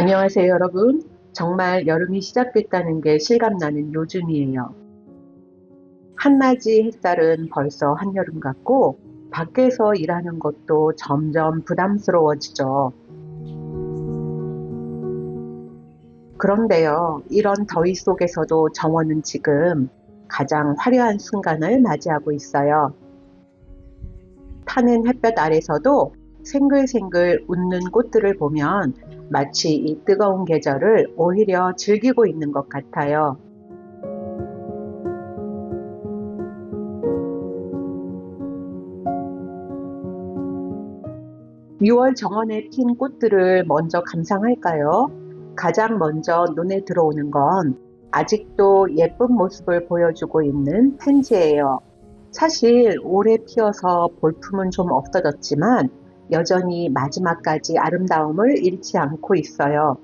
안녕하세요, 여러분. 정말 여름이 시작됐다는 게 실감나는 요즘이에요. 한낮이 햇살은 벌써 한여름 같고, 밖에서 일하는 것도 점점 부담스러워지죠. 그런데요, 이런 더위 속에서도 정원은 지금 가장 화려한 순간을 맞이하고 있어요. 타는 햇볕 아래서도 생글생글 웃는 꽃들을 보면 마치 이 뜨거운 계절을 오히려 즐기고 있는 것 같아요. 6월 정원에 핀 꽃들을 먼저 감상할까요? 가장 먼저 눈에 들어오는 건 아직도 예쁜 모습을 보여주고 있는 펜지예요. 사실 올해 피어서 볼품은 좀 없어졌지만 여전히 마지막까지 아름다움을 잃지 않고 있어요.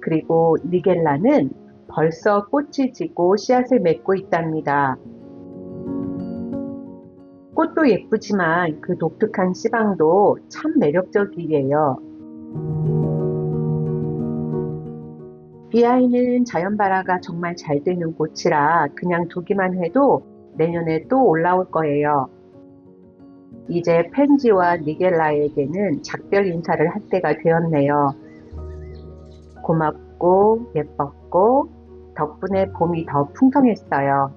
그리고 니겔라는 벌써 꽃이 지고 씨앗을 맺고 있답니다. 꽃도 예쁘지만 그 독특한 씨방도 참 매력적이에요. 비아이는 자연발화가 정말 잘 되는 꽃이라 그냥 두기만 해도 내년에 또 올라올 거예요. 이제 펜지와 니겔라에게는 작별 인사를 할 때가 되었네요. 고맙고 예뻤고 덕분에 봄이 더 풍성했어요.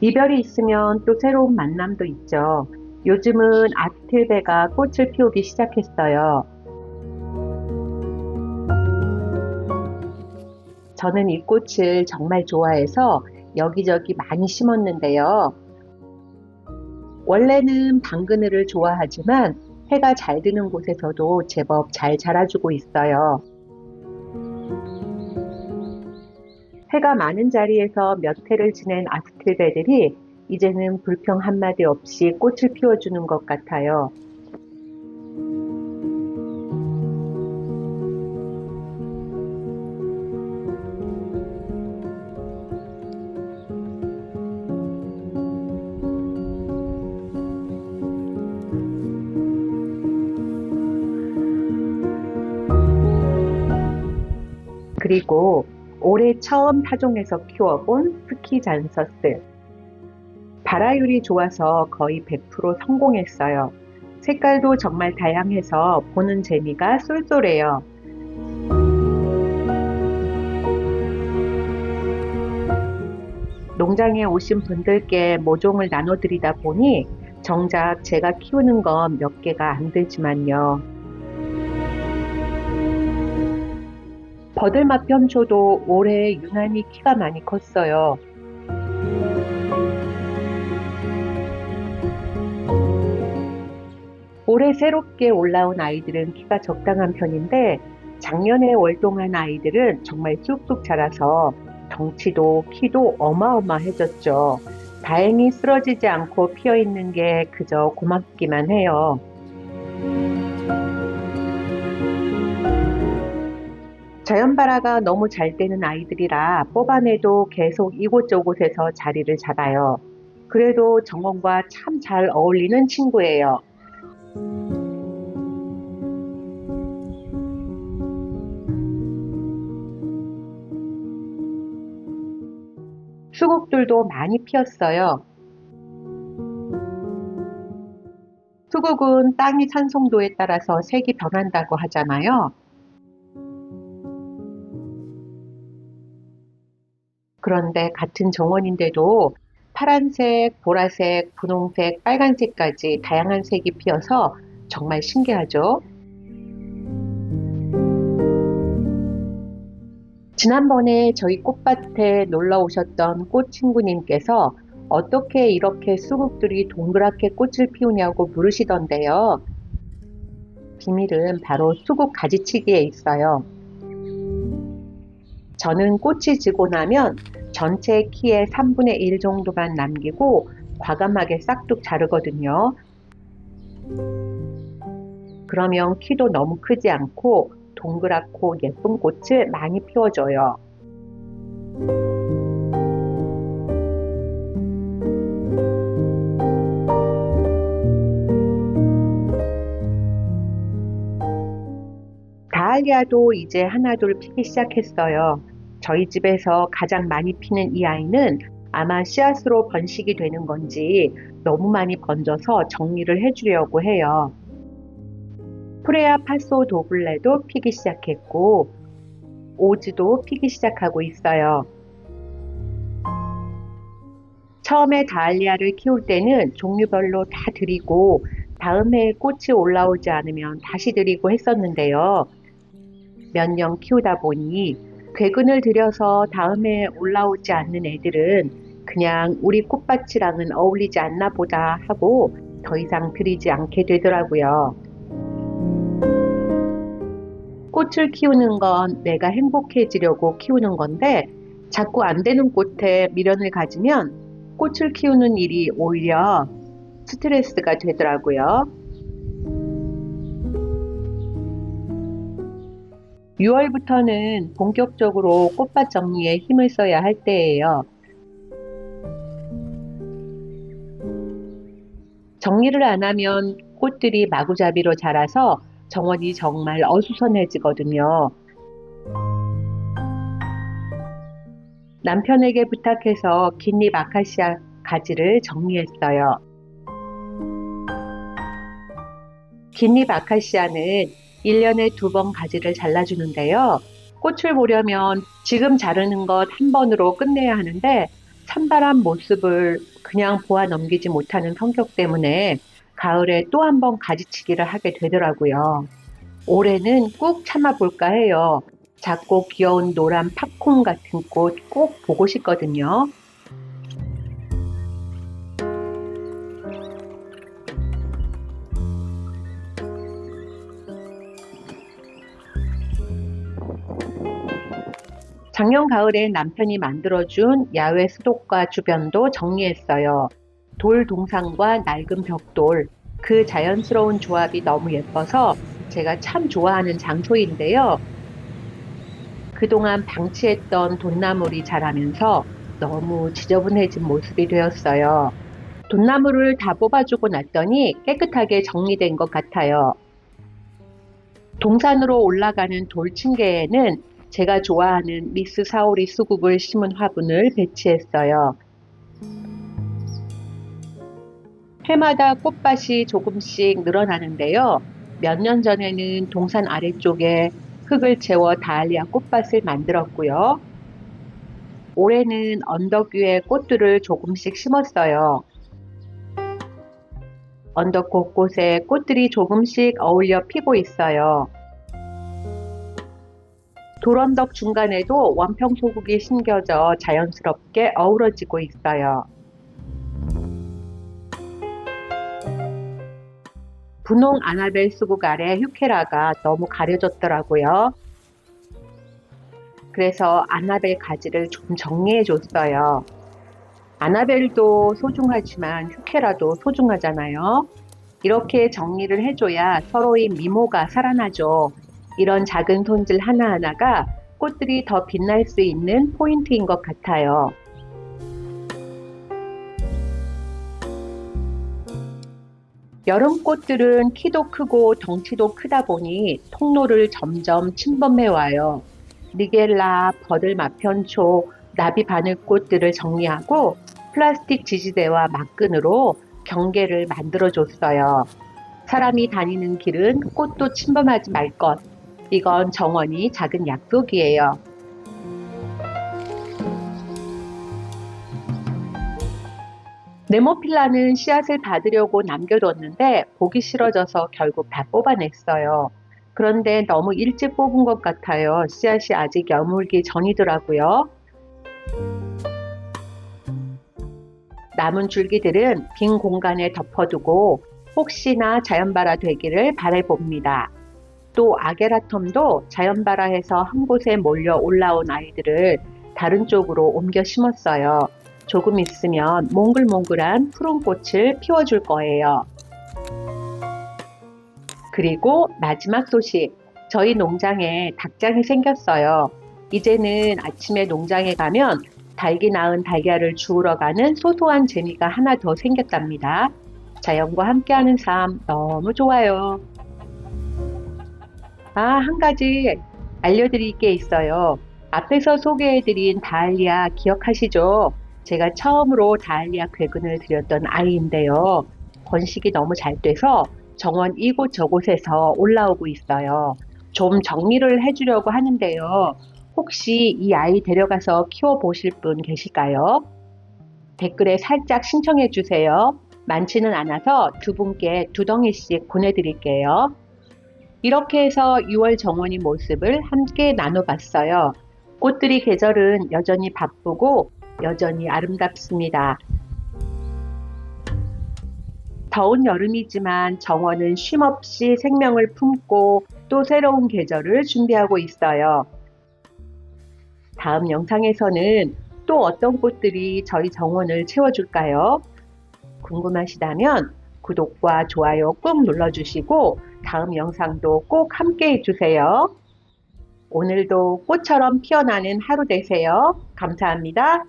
이별이 있으면 또 새로운 만남도 있죠. 요즘은 아틀베가 꽃을 피우기 시작했어요. 저는 이 꽃을 정말 좋아해서 여기저기 많이 심었는데요. 원래는 방그늘을 좋아하지만 해가 잘 드는 곳에서도 제법 잘 자라주고 있어요. 해가 많은 자리에서 몇 해를 지낸 아스틸베들이 이제는 불평 한마디 없이 꽃을 피워주는 것 같아요. 그리고 올해 처음 타종해서 키워본 스키 잔서스. 발화율이 좋아서 거의 100% 성공했어요. 색깔도 정말 다양해서 보는 재미가 쏠쏠해요. 농장에 오신 분들께 모종을 나눠드리다 보니 정작 제가 키우는 건 몇 개가 안 되지만요. 버들맛 편초도 올해 유난히 키가 많이 컸어요. 올해 새롭게 올라온 아이들은 키가 적당한 편인데 작년에 월동한 아이들은 정말 쑥쑥 자라서 덩치도 키도 어마어마해졌죠. 다행히 쓰러지지 않고 피어 있는 게 그저 고맙기만 해요. 자연발화가 너무 잘 되는 아이들이라 뽑아내도 계속 이곳저곳에서 자리를 잡아요. 그래도 정원과 참 잘 어울리는 친구예요. 수국들도 많이 피었어요. 수국은 땅의 산성도에 따라서 색이 변한다고 하잖아요. 그런데 같은 정원인데도 파란색, 보라색, 분홍색, 빨간색까지 다양한 색이 피어서 정말 신기하죠? 지난번에 저희 꽃밭에 놀러 오셨던 꽃 친구님께서 어떻게 이렇게 수국들이 동그랗게 꽃을 피우냐고 물으시던데요. 비밀은 바로 수국 가지치기에 있어요. 저는 꽃이 지고 나면 전체 키의 3분의 1 정도만 남기고 과감하게 싹둑 자르거든요. 그러면 키도 너무 크지 않고 동그랗고 예쁜 꽃을 많이 피워줘요. 달리아도 이제 하나둘 피기 시작했어요. 저희 집에서 가장 많이 피는 이 아이는 아마 씨앗으로 번식이 되는 건지 너무 많이 번져서 정리를 해주려고 해요. 프레아 파소 도블레도 피기 시작했고 오즈도 피기 시작하고 있어요. 처음에 다알리아를 키울 때는 종류별로 다 드리고 다음 해에 꽃이 올라오지 않으면 다시 드리고 했었는데요. 몇 년 키우다 보니 괴근을 들여서 다음 해에 올라오지 않는 애들은 그냥 우리 꽃밭이랑은 어울리지 않나 보다 하고 더 이상 드리지 않게 되더라고요. 꽃을 키우는 건 내가 행복해지려고 키우는 건데 자꾸 안 되는 꽃에 미련을 가지면 꽃을 키우는 일이 오히려 스트레스가 되더라고요. 6월부터는 본격적으로 꽃밭 정리에 힘을 써야 할 때예요. 정리를 안 하면 꽃들이 마구잡이로 자라서 정원이 정말 어수선해지거든요. 남편에게 부탁해서 긴잎 아카시아 가지를 정리했어요. 긴잎 아카시아는 1년에 두 번 가지를 잘라주는데요. 꽃을 보려면 지금 자르는 것 한 번으로 끝내야 하는데 산발한 모습을 그냥 보아 넘기지 못하는 성격 때문에 가을에 또 한 번 가지치기를 하게 되더라고요. 올해는 꾹 참아볼까 해요. 작고 귀여운 노란 팝콘 같은 꽃 꼭 보고 싶거든요. 작년 가을에 남편이 만들어준 야외 수도과 주변도 정리했어요. 돌 동상과 낡은 벽돌, 그 자연스러운 조합이 너무 예뻐서 제가 참 좋아하는 장소인데요. 그동안 방치했던 돈나물이 자라면서 너무 지저분해진 모습이 되었어요. 돈나물을 다 뽑아주고 났더니 깨끗하게 정리된 것 같아요. 동산으로 올라가는 돌층계에는 제가 좋아하는 미스 사오리 수국을 심은 화분을 배치했어요. 해마다 꽃밭이 조금씩 늘어나는데요. 몇 년 전에는 동산 아래쪽에 흙을 채워 다알리아 꽃밭을 만들었고요. 올해는 언덕 위에 꽃들을 조금씩 심었어요. 언덕 곳곳에 꽃들이 조금씩 어울려 피고 있어요. 돌언덕 중간에도 원평 소국이 심겨져 자연스럽게 어우러지고 있어요. 분홍 아나벨 수국 아래 휴케라가 너무 가려졌더라고요. 그래서 아나벨 가지를 좀 정리해 줬어요. 아나벨도 소중하지만 휴케라도 소중하잖아요. 이렇게 정리를 해줘야 서로의 미모가 살아나죠. 이런 작은 손질 하나하나가 꽃들이 더 빛날 수 있는 포인트인 것 같아요. 여름 꽃들은 키도 크고 덩치도 크다 보니 통로를 점점 침범해 와요. 리겔라, 버들 마편초, 나비 바늘꽃들을 정리하고 플라스틱 지지대와 막근으로 경계를 만들어 줬어요. 사람이 다니는 길은 꽃도 침범하지 말 것. 이건 정원이 작은 약속이에요. 네모필라는 씨앗을 받으려고 남겨뒀는데 보기 싫어져서 결국 다 뽑아냈어요. 그런데 너무 일찍 뽑은 것 같아요. 씨앗이 아직 여물기 전이더라고요. 남은 줄기들은 빈 공간에 덮어두고 혹시나 자연발화 되기를 바라봅니다. 또 아게라텀도 자연발화해서 한 곳에 몰려 올라온 아이들을 다른 쪽으로 옮겨 심었어요. 조금 있으면 몽글몽글한 푸른 꽃을 피워줄 거예요. 그리고 마지막 소식. 저희 농장에 닭장이 생겼어요. 이제는 아침에 농장에 가면 닭이 낳은 달걀을 주우러 가는 소소한 재미가 하나 더 생겼답니다. 자연과 함께하는 삶 너무 좋아요. 아, 한 가지 알려드릴 게 있어요. 앞에서 소개해드린 다알리아 기억하시죠? 제가 처음으로 다알리아 괴근을 드렸던 아이인데요. 번식이 너무 잘 돼서 정원 이곳 저곳에서 올라오고 있어요. 좀 정리를 해주려고 하는데요. 혹시 이 아이 데려가서 키워보실 분 계실까요? 댓글에 살짝 신청해 주세요. 많지는 않아서 두 분께 두 덩이씩 보내드릴게요. 이렇게 해서 6월 정원이 모습을 함께 나눠봤어요. 꽃들이 계절은 여전히 바쁘고 여전히 아름답습니다. 더운 여름이지만 정원은 쉼없이 생명을 품고 또 새로운 계절을 준비하고 있어요. 다음 영상에서는 또 어떤 꽃들이 저희 정원을 채워줄까요? 궁금하시다면 구독과 좋아요 꾹 눌러주시고 다음 영상도 꼭 함께 해주세요. 오늘도 꽃처럼 피어나는 하루 되세요. 감사합니다.